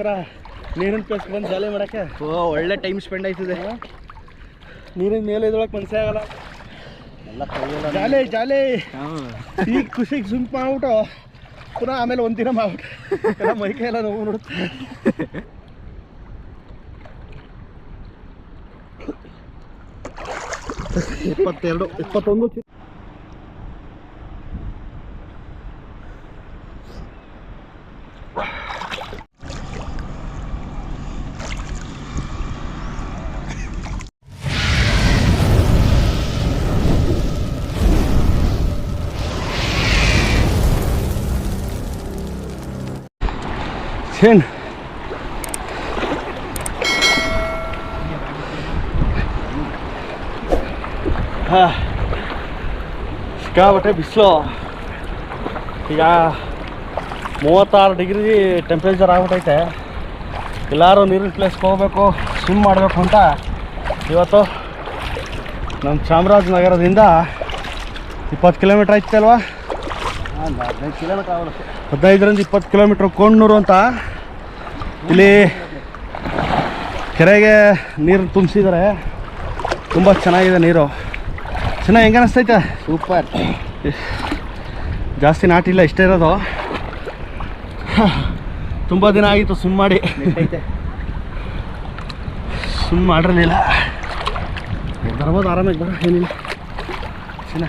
ಥರ ನೀರಿನ ಪ್ಲೇಸ್ ಬಂದು ಜಾಲಿ ಮಾಡೋಕ್ಕೆ. ಓ ಒಳ್ಳೆ ಟೈಮ್ ಸ್ಪೆಂಡ್ ಆಯ್ತದೆ. ನೀರಿನ ಮೇಲೆ ಇದ್ರೊಳಗೆ ಮನಸ್ಸೇ ಆಗಲ್ಲ. ಎಲ್ಲ ಜಾಲೆ ಜಾಲಿ. ಈಗ ಖುಷಿಗೆ ಸುಂಪ್ ಮಾಡ್ಬಿಟ್ಟು ಪುನಃ ಆಮೇಲೆ ಒಂದಿನ ದಿನ ಮಾಡ್ಬಿಟ್ಟು. ಎಲ್ಲ ಮೈಕೈ ಎಲ್ಲ ನೋವು ನೋಡುತ್ತೆ ಇಪ್ಪತ್ತೆರಡು. ಇಪ್ಪತ್ತೊಂದು ಚಿ- ಏನ್ ಹಾ ಸಿಕ್ಕಾಬಟ್ಟೆ ಬಿಸಿಲು. ಈಗ ಮೂವತ್ತಾರು ಡಿಗ್ರಿ ಟೆಂಪ್ರೇಚರ್ ಆಗ್ಬಿಟ್ಟೈತೆ. ಎಲ್ಲರೂ ನೀರಿನ ಪ್ಲೇಸ್ಗೆ ಹೋಗ್ಬೇಕು ಸ್ವಿಮ್ ಮಾಡಬೇಕು ಅಂತ ಇವತ್ತು ನಮ್ಮ ಚಾಮರಾಜನಗರದಿಂದ ಇಪ್ಪತ್ತು ಕಿಲೋಮೀಟ್ರ್ ಆಗೋದು ಹದಿನೈದರಿಂದ ಇಪ್ಪತ್ತು ಕಿಲೋಮೀಟ್ರ್ ಕೊಣ್ಣೂರು ಅಂತ. ಇಲ್ಲಿ ಕೆರೆಗೆ ನೀರು ತುಂಬಿಸಿದ್ದಾರೆ. ತುಂಬ ಚೆನ್ನಾಗಿದೆ ನೀರು. ಚೆನ್ನಾಗಿ ಹೆಂಗೆ ಅನಿಸ್ತೈತೆ? ಸೂಪರ್. ಜಾಸ್ತಿ ನಾಟಿಲ್ಲ ಇಷ್ಟೇ ಇರೋದು. ತುಂಬ ದಿನ ಆಗಿತ್ತು ಸ್ವಿಮ್ ಮಾಡಿ. ಸ್ವಿಮ್ ಮಾಡಿರಲಿಲ್ಲ. ಬರ್ಬೋದು ಆರಾಮಾಗಿ ಬರೋ ಏನಿಲ್ಲ ಚೆನ್ನ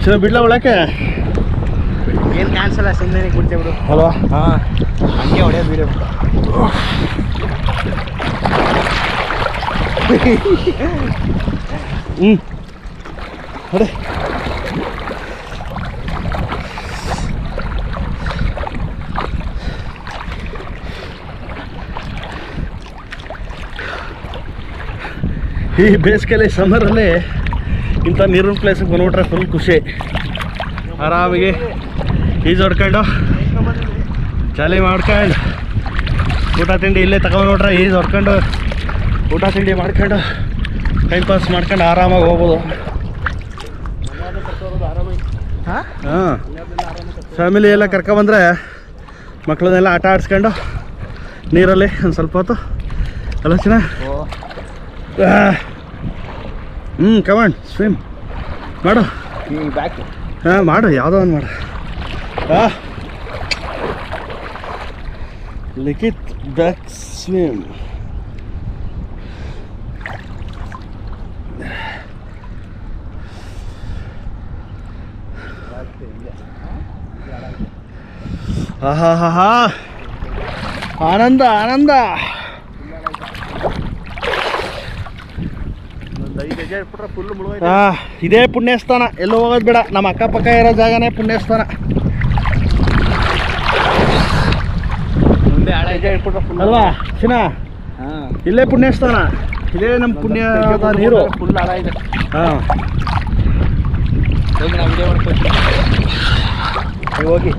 ಚೆನ್ನಾಗಿ ಬಿಡ್ಲ ಒಳಕ್ಕೆ ಏನು ಕ್ಯಾನ್ಸಲ್ ಸುಮ್ಮನೆ ಕೊಡ್ತೇವೆ ಬಿಡು ಅಲ್ವಾ ಹಾಂ ಹಂಗೆ ಹೊಡೆಯೋದು ವೀಡಿಯೋ ಹ್ಞೂ ಅದೇ ಈ ಬೇಸಿಗೆಯಲ್ಲಿ ಸಮರಲ್ಲಿ ಇಂಥ ನೀರಿನ ಪ್ಲೇಸಿಗೆ ಬಂದ್ಬಿಟ್ರೆ ಫುಲ್ ಖುಷಿ. ಆರಾಮಿಗೆ ಈಜು ಹೊಡ್ಕೊಂಡು ಜಾಲಿ ಮಾಡ್ಕೊಂಡು ಊಟ ತಿಂಡಿ ಇಲ್ಲೇ ತಗೊಂಡ್ಬಿಟ್ರೆ ಈಜು ಹೊಡ್ಕೊಂಡು ಊಟ ತಿಂಡಿ ಮಾಡ್ಕೊಂಡು ಟೈಮ್ ಪಾಸ್ ಮಾಡ್ಕೊಂಡು ಆರಾಮಾಗಿ ಹೋಗ್ಬೋದು. ಹಾಂ? ಹಾಂ. ಫ್ಯಾಮಿಲಿ ಎಲ್ಲ ಕರ್ಕೊಂಬಂದ್ರೆ ಮಕ್ಕಳನ್ನೆಲ್ಲ ಆಟ ಆಡಿಸ್ಕೊಂಡು ನೀರಲ್ಲಿ ಒಂದು ಸ್ವಲ್ಪ ಹೊತ್ತು. ಓ. ಹ್ಞೂ ಕಮಾಂಡ್ ಸ್ವಿಮ್ ಮಾಡು. ಬ್ಯಾಕ್ ಹಾಂ, ಮಾಡು, ಯಾವುದೋ ಒಂದು ಮಾಡು. ಹಾಂ. ಲಿಖಿತ್ ಬ್ಯಾಕ್ ಸ್ವಿಮ್ ಆಹಾ ಹಾ ಹಾ ಆನಂದ ಆನಂದ. ಆ, ಇದೇ ಪುಣ್ಯಸ್ಥಾನ. ಎಲ್ಲೂ ಹೋಗೋದು ಬೇಡ. ನಮ್ಮ ಅಕ್ಕಪಕ್ಕ ಇರೋ ಜಾಗನೇ ಪುಣ್ಯಸ್ಥಾನ. ಅಲ್ವಾ? ಚಿನ್ನ ಹಾಂ. ಇಲ್ಲೇ ಪುಣ್ಯಸ್ಥಾನ. ಇದೇ ನಮ್ಮ ಪುಣ್ಯದ ನೀರು. ಹಾಂ. ಹೋಗಿ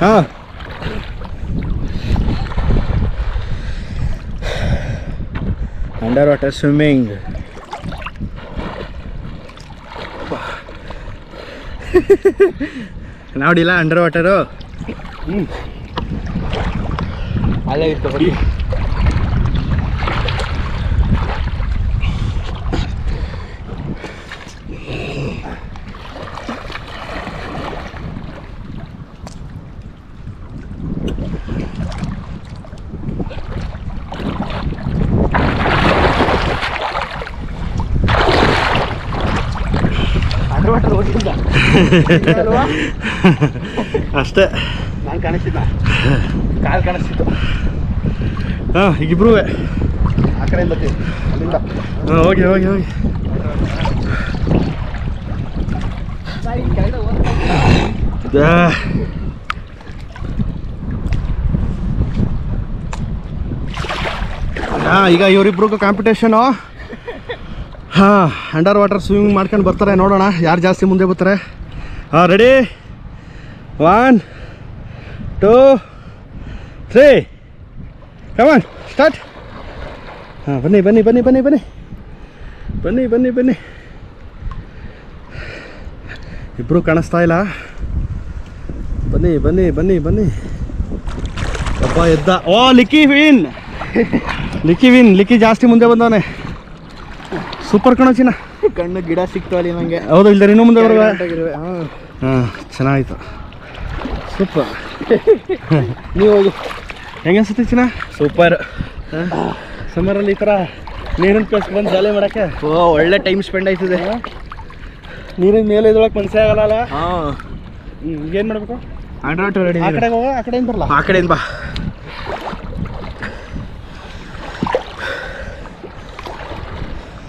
ಹಾಂ. ಅಂಡರ್ ವಾಟರ್ ಸ್ವಿಮ್ಮಿಂಗ್ ನೋಡಿಲ್ಲ ಅಂಡರ್ ವಾಟರು. ಅಲ್ಲೇ ಇರ್ಕೊ ಬನ್ನಿ ಅಂಡರ್ ವಾಟರ್ ಹೋಗಿಲ್ಲ ಅಲ್ವಾ? ಅಷ್ಟೇ. ನಾನು ಕಾಣಿಸಿದ್ದ ಕಾಲು ಕಾಣಿಸ್ತಿತ್ತು. ಹಾಂ ಈಗಿಬ್ರು ಆ ಕಡೆ ಬರ್ತೀವಿ ಅಲ್ಲಿಂದ. ಹಾಂ ಹೋಗಿ ಹೋಗಿ ಹೋಗಿ. ಹಾಂ ಈಗ ಇವರಿಬ್ರಿಗೂ ಕಾಂಪಿಟೇಷನು ಹಾಂ ಅಂಡರ್ ವಾಟರ್ ಸ್ವಿಮ್ಮಿಂಗ್ ಮಾಡ್ಕೊಂಡು ಬರ್ತಾರೆ. ನೋಡೋಣ ಯಾರು ಜಾಸ್ತಿ ಮುಂದೆ ಬರ್ತಾರೆ. ಹಾಂ ready one two three come on start ಹಾಂ ಬನ್ನಿ ಬನ್ನಿ ಬನ್ನಿ ಬನ್ನಿ ಬನ್ನಿ ಬನ್ನಿ ಬನ್ನಿ ಬನ್ನಿ ಇಬ್ಬರು ಕಾಣಿಸ್ತಾ ಇಲ್ಲ. ಬನ್ನಿ ಬನ್ನಿ ಬನ್ನಿ ಬನ್ನಿ. ಒಬ್ಬ ಎದ್ದ. ಓ, ಲಿಕ್ಕಿ ವಿನ್. ಲಿಕ್ಕಿ ವಿನ್, ಲಿಕ್ಕಿ ಜಾಸ್ತಿ ಮುಂದೆ ಬಂದವನೆ. ಸೂಪರ್ ಕಣೋ ಚಿನ್ನ. ಕಣ್ಣು ಗಿಡ ಸಿಕ್ತವಲ್ಲಿ ನಂಗೆ. ಹೌದು ಇಲ್ಲ ಇನ್ನೂ ಮುಂದೆ ಬರುವ? ಹಾಂ. ಹಾಂ ಚೆನ್ನಾಗಿತ್ತು ಸೂಪರ್ ನೀವು ಹೋಗಿ. ಹೆಂಗೆ ಅನ್ಸುತ್ತೆ ಚಿನ್ನ? ಸೂಪರ್ ಸಮ್ಮರಲ್ಲಿ ಈ ಥರ ನೀರಿನ ಪ್ಲೇಸ್ ಬಂದು ಜಾಲಿ ಮಾಡೋಕ್ಕೆ? ಓ ಒಳ್ಳೆ ಟೈಮ್ ಸ್ಪೆಂಡ್ ಆಯ್ತದೆ. ನೀರಿನ ಮೇಲೆ ಇದ್ರೊಳಗೆ ಮನಸ್ಸೇ ಆಗಲ್ಲ ಹಾಂ. ಏನು ಮಾಡಬೇಕು? ಆಂಡ್ರಾಯ್ಡ್ ರೆಡಿ ಆ ಕಡೆಗೆ ಹೋಗೋ ಆ ಕಡೆಯಿಂದ ಬರಲ್ಲ ಆ ಕಡೆಯಿಂದ ಬಾ.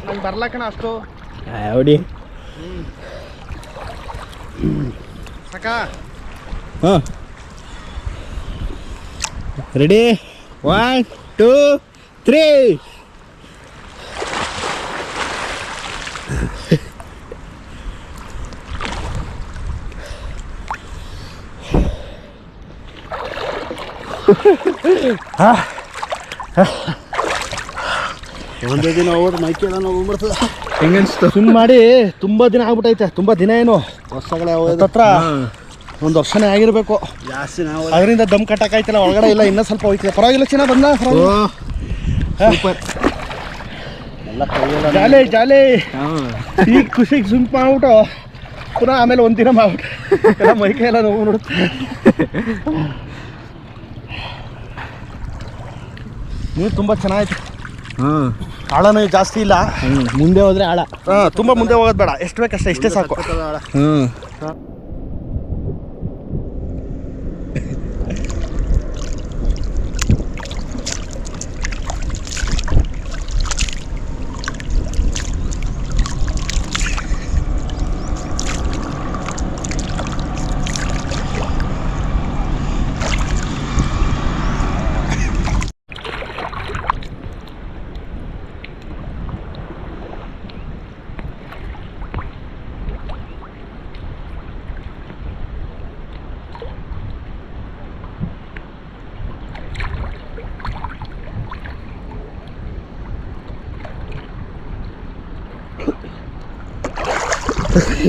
ನಂಗೆ ಬರ್ಲಕ್ಕಣ ಅಷ್ಟು? ಸಾಕ? ಹಾಂ. ರೆಡಿ ಒನ್ ಟೂ ತ್ರೀ ಒಂದೇ ದಿನ ಹೋದ್ರೆ ಮೈಕೆ ಎಲ್ಲ ನೋವು ಬರ್ತದೆ ಹೆಂಗನ್ಸ್ತು. ಸುಮ್ ಮಾಡಿ ತುಂಬಾ ದಿನ ಆಗ್ಬಿಟ್ಟೈತೆ ತುಂಬಾ ದಿನ ಏನು? ವರ್ಷಗಳೇ ಹತ್ರ ಒಂದು ವರ್ಷನೇ ಆಗಿರಬೇಕು. ಜಾಸ್ತಿ ನಾವು ಅದರಿಂದ ದಮ್ ಕಟ್ಟಕ್ಕಾಯ್ತಿಲ್ಲ ಒಳಗಡೆ ಇಲ್ಲ ಇನ್ನೂ ಸ್ವಲ್ಪ ಹೋಯ್ತಿಲ್ಲ ಪರವಾಗಿಲ್ಲ ಚಿನ್ನ ಬಂದ ಸೂಪರ್. ಎಲ್ಲ ಜಾಲಿ ಜಾಲಿ. ಹಾಂ. ಈಗ ಖುಷಿಗೆ ಸುಮ್ ಮಾಡ್ಬಿಟ್ಟು ಪುನಃ ಆಮೇಲೆ ಒಂದಿನ ಮಾಡ್ಬಿಟ್ಟು ಎಲ್ಲ ಮೈಕೈ ಎಲ್ಲ ನೋವು ನೋಡುತ್ತೆ. ನೀರು ತುಂಬ ಚೆನ್ನಾಗಿತ್ತು ಹಾಂ. ಆಳನೂ ಜಾಸ್ತಿ ಇಲ್ಲ. ಮುಂದೆ ಹೋದ್ರೆ ಆಳ. ಹಾಂ ತುಂಬ ಮುಂದೆ ಹೋಗೋದು ಬೇಡ. ಎಷ್ಟು ಬೇಕಷ್ಟೇ ಇಷ್ಟೇ ಸಾಕು. ಹ್ಮ್.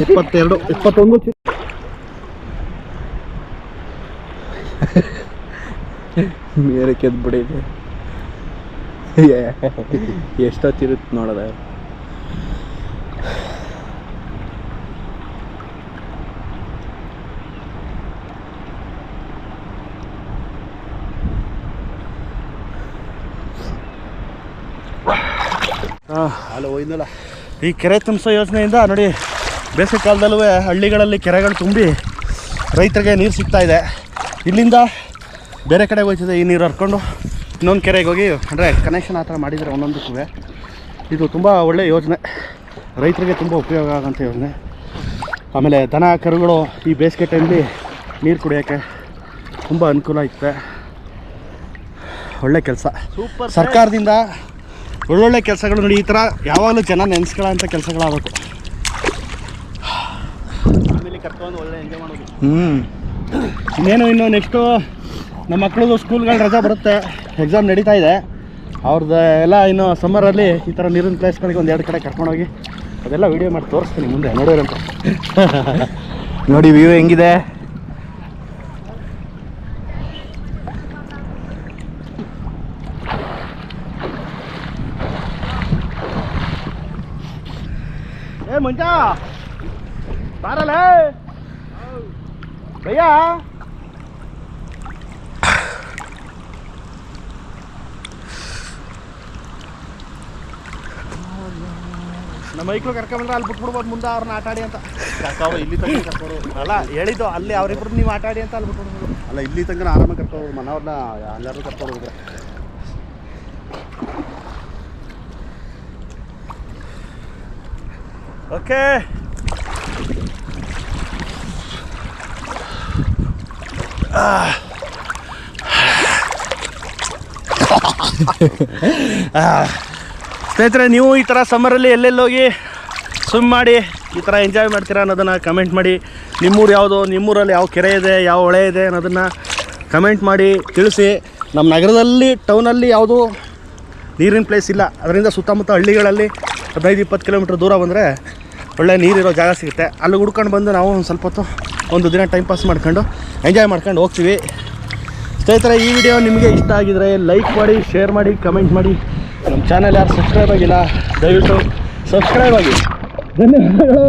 ಇಪ್ಪತ್ತೆರಡು ಇಪ್ಪತ್ತೊಂದು ಮೇಲೆ ಕೆದ್ಬಿಡಿದೆ ಎಷ್ಟೊತ್ತಿರುತ್ತೆ ನೋಡೋದ? ಹಾಂ ಅಲ್ಲ ಹೋಯ್ನಲ್ಲ ಈ ಕೆರೆ ತುಂಬಿಸೋ ಯೋಜನೆಯಿಂದ ನೋಡಿ ಬೇಸಿಗೆ ಕಾಲದಲ್ಲೂ ಹಳ್ಳಿಗಳಲ್ಲಿ ಕೆರೆಗಳು ತುಂಬಿ ರೈತರಿಗೆ ನೀರು ಸಿಗ್ತಾ ಇದೆ. ಇಲ್ಲಿಂದ ಬೇರೆ ಕಡೆಗೆ ಹೋಗ್ತಿದೆ ಈ ನೀರು ಹರ್ಕೊಂಡು ಇನ್ನೊಂದು ಕೆರೆಗೆ ಹೋಗಿ ಅಂದರೆ ಕನೆಕ್ಷನ್ ಆ ಥರ ಮಾಡಿದರೆ ಒಂದೊಂದಕ್ಕೂ ಇದು ತುಂಬ ಒಳ್ಳೆಯ ಯೋಜನೆ. ರೈತರಿಗೆ ತುಂಬ ಉಪಯೋಗ ಆಗೋಂಥ ಯೋಜನೆ. ಆಮೇಲೆ ದನ ಕರುಗಳು ಈ ಬೇಸಿಗೆ ಟೈಮಲ್ಲಿ ನೀರು ಕುಡಿಯೋಕ್ಕೆ ತುಂಬ ಅನುಕೂಲ ಇತ್ತೆ ಒಳ್ಳೆ ಕೆಲಸ. ಸೂಪರ್ ಸರ್ಕಾರದಿಂದ ಒಳ್ಳೊಳ್ಳೆ ಕೆಲಸಗಳು ನೋಡಿ ಈ ಥರ ಯಾವಾಗಲೂ ಜನ ನೆನೆಸ್ಕೊಳ್ಳೋಂಥ ಕೆಲಸಗಳಾಗಬೇಕು. ಫ್ಯಾಮಿಲಿ ಕರ್ಕೊಂಡು ಒಳ್ಳೆ ಎಂಜಾಯ್ ಮಾಡೋದು. ಹ್ಮ್. ಇನ್ನೇನು, ಇನ್ನು ನೆಕ್ಸ್ಟು ನಮ್ಮ ಮಕ್ಕಳದು ಸ್ಕೂಲ್ಗಳು ರಜಾ ಬರುತ್ತೆ. ಎಕ್ಸಾಮ್ ನಡೀತಾ ಇದೆ. ಅವ್ರದ್ದು ಎಲ್ಲ ಇನ್ನು ಸಮ್ಮರಲ್ಲಿ ಈ ಥರ ನೀರಿನ ಪ್ಲೇಸ್ಗಳಿಗೆ ಒಂದು ಎರಡು ಕಡೆ ಕರ್ಕೊಂಡೋಗಿ ಅದೆಲ್ಲ ವೀಡಿಯೋ ಮಾಡಿ ತೋರಿಸ್ತೀನಿ ಮುಂದೆ, ನೋಡೋರಂತ. ನೋಡಿ ವ್ಯೂ ಹೆಂಗಿದೆ. ಏ ಮಂಜ! ಬಾರಲ್ಲ ಭಯ್ಯ? ನಮ್ಮ ಮೈಕ್ಳು ಕರ್ಕೊಂಡ್ರೆ ಅಲ್ಲಿ ಬಿಟ್ಬಿಡ್ಬೋದು ಮುಂದೆ ಅವ್ರನ್ನ ಆಟ ಆಡಿ ಅಂತ. ಕರ್ಕೊಂಡು ಇಲ್ಲಿ ತನಕ ಕರ್ಕೊಂಡು ಅಲ್ಲ ಹೇಳಿದ್ದು ಅಲ್ಲಿ ಅವರಿಬ್ರು ನೀವು ಆಟ ಆಡಿ ಅಂತ ಅಲ್ಲಿ ಬಿಟ್ಬಿಡ್ಬೋದು. ಅಲ್ಲ ಇಲ್ಲಿ ತನಕ ಆರಾಮಾಗಿ ಕರ್ಕೊಂಡು ಮನವ್ರನ್ನ ಎಲ್ಲರೂ ಕರ್ಕೊಂಡು ಹೋಗಿದ್ರೆ ಓಕೆ ಸ್ನೇಹಿತರೆ, ನೀವು ಈ ಥರ ಸಮ್ಮರಲ್ಲಿ ಎಲ್ಲೆಲ್ಲಿ ಹೋಗಿ ಸ್ವಿಮ್ ಮಾಡಿ ಈ ಥರ ಎಂಜಾಯ್ ಮಾಡ್ತೀರಾ ಅನ್ನೋದನ್ನು ಕಮೆಂಟ್ ಮಾಡಿ. ನಿಮ್ಮೂರು ಯಾವುದು, ನಿಮ್ಮೂರಲ್ಲಿ ಯಾವ ಕೆರೆ ಇದೆ, ಯಾವ ಹೊಳೆ ಇದೆ ಅನ್ನೋದನ್ನು ಕಮೆಂಟ್ ಮಾಡಿ, ತಿಳಿಸಿ. ನಮ್ಮ ನಗರದಲ್ಲಿ ಟೌನಲ್ಲಿ ಯಾವುದು ನೀರಿನ ಪ್ಲೇಸ್ ಇಲ್ಲ. ಅದರಿಂದ ಸುತ್ತಮುತ್ತ ಹಳ್ಳಿಗಳಲ್ಲಿ ಹದಿನೈದು, ಇಪ್ಪತ್ತು ಕಿಲೋಮೀಟ್ರ್ ದೂರ ಬಂದರೆ ಒಳ್ಳೆ ನೀರಿರೋ ಜಾಗ ಸಿಗುತ್ತೆ. ಅಲ್ಲಿ ಹುಡ್ಕೊಂಡು ಬಂದು ನಾವು ಒಂದು ಸ್ವಲ್ಪ ಹೊತ್ತು ಒಂದು ದಿನ ಟೈಮ್ ಪಾಸ್ ಮಾಡ್ಕೊಂಡು ಎಂಜಾಯ್ ಮಾಡ್ಕೊಂಡು ಹೋಗ್ತೀವಿ. ಸ್ನೇಹಿತರೆ, ಈ ವಿಡಿಯೋ ನಿಮಗೆ ಇಷ್ಟ ಆಗಿದರೆ ಲೈಕ್ ಮಾಡಿ ಶೇರ್ ಮಾಡಿ ಕಮೆಂಟ್ ಮಾಡಿ. ನಮ್ಮ ಚಾನಲ್ ಯಾರು ಸಬ್ಸ್ಕ್ರೈಬ್ ಆಗಿಲ್ಲ, ದಯವಿಟ್ಟು ಸಬ್ಸ್ಕ್ರೈಬ್ ಆಗಿ. ಧನ್ಯವಾದಗಳು.